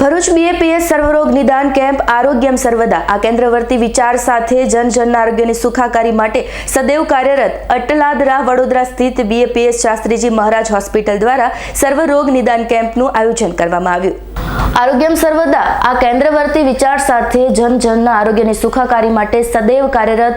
Bharuch BAPS સર્વરોગ નિદાન camp Arogyam સર્વદા. આ કેન્દ્રવર્તી વિચાર સાથે જન આરોગ્યની સુખાકારી માટે સદૈવ કાર્યરત અટલાદરા વડોદરા સ્થિત બીએપીએસ શાસ્ત્રીજી મહારાજ હોસ્પિટલ દ્વારા સર્વરોગ નિદાન કેમ્પનું આયોજન કરવામાં આવ્યું. આરોગ્યમ સર્વદા, આ કેન્દ્રવર્તી વિચાર સાથે જન જનના આરોગ્યની સુખાકારી માટે સદૈવ કાર્યરત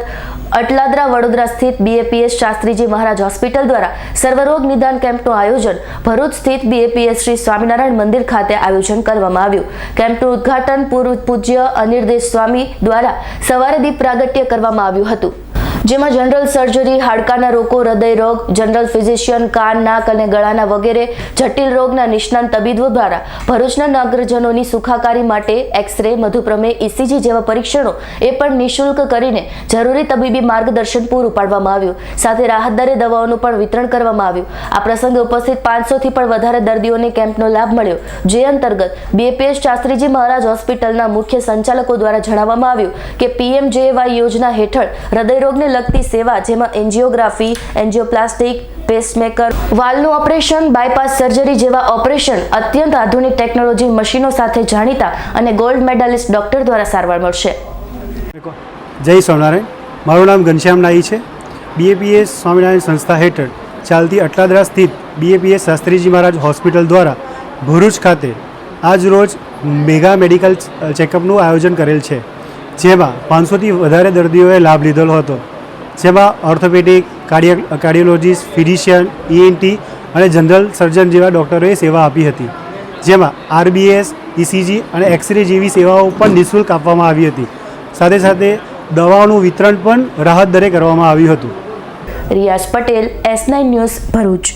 અટલાદરા વડોદરા સ્થિત બીએપીએસ શાસ્ત્રીજી મહારાજ હોસ્પિટલ દ્વારા સર્વરોગ નિદાન કેમ્પનું આયોજન ભરૂચ સ્થિત બીએપીએસ શ્રી સ્વામિનારાયણ મંદિર ખાતે આયોજન કરવામાં આવ્યું. કેમ્પનું ઉદ્ઘાટન પૂર્વ પૂજ્ય અનિર્દેશ સ્વામી દ્વારા સવારે દીપ પ્રાગટ્ય કરવામાં આવ્યું હતું. જેમાં જનરલ સર્જરી, હાડકાના રોગો, હૃદય રોગ, જનરલ ફિઝિશિયન, કાન, નાક અને ગળાના વગેરે જટિલ રોગના નિષ્ણાંત તબીબો દ્વારા ભરૂચના નગરજનોની સુખાકારી માટે એક્સરે મધુપ્રમેહ ઇસીજી જેવા પરીક્ષણો એ પણ નિઃશુલ્ક કરીને જરૂરી તબીબી માર્ગદર્શન પૂરું પાડવામાં આવ્યું. સાથે રાહત દવાઓનું પણ વિતરણ કરવામાં આવ્યું. આ પ્રસંગે ઉપસ્થિત પાંચસોથી પણ વધારે દર્દીઓને કેમ્પનો લાભ મળ્યો. જે અંતર્ગત બીએપીએસ શાસ્ત્રીજી મહારાજ હોસ્પિટલના મુખ્ય સંચાલકો દ્વારા જણાવવામાં આવ્યું કે પીએમજેવાય યોજના હેઠળ હૃદયરોગને લગતી સેવા જેમાં એન્જિયોગ્રાફી, એન્જિયોપ્લાસ્ટિક પેસમેકર વાલનું ઓપરેશન બાયપાસ સર્જરી જેવા ઓપરેશન અત્યંત આધુનિક ટેકનોલોજી મશીનો સાથે જાણીતા અને ગોલ્ડ મેડાલિસ્ટ ડોક્ટર દ્વારા સારવાર મળશે. જય સ્વામિનારાયણ. મારું નામ ઘનશ્યામ નાઈ છે. બીએપીએસ સ્વામિનારાયણ સંસ્થા હેઠળ ચાલતી અટલાદરા સ્થિત બીએપીએસ શાસ્ત્રીજી મહારાજ હોસ્પિટલ દ્વારા ભરૂચ ખાતે આજ રોજ મેગા મેડિકલ ચેકઅપનું આયોજન કરેલ છે, જેમાં પાંચસોથી વધારે દર્દીઓએ લાભ લીધેલો હતો. જેમાં orthopaedic, cardia, cardiologist, physician ENT અને જનરલ સર્જન જેવા ડૉક્ટરોએ સેવા આપી હતી. જેમાં આરબીએસ ઇસીજી અને એક્સરે જેવી સેવાઓ પણ નિઃશુલ્ક આપવામાં આવી હતી. સાથે સાથે દવાઓનું વિતરણ પણ રાહત દરે કરવામાં આવ્યું હતું. Riyaz Patel, S nine news Bharuch.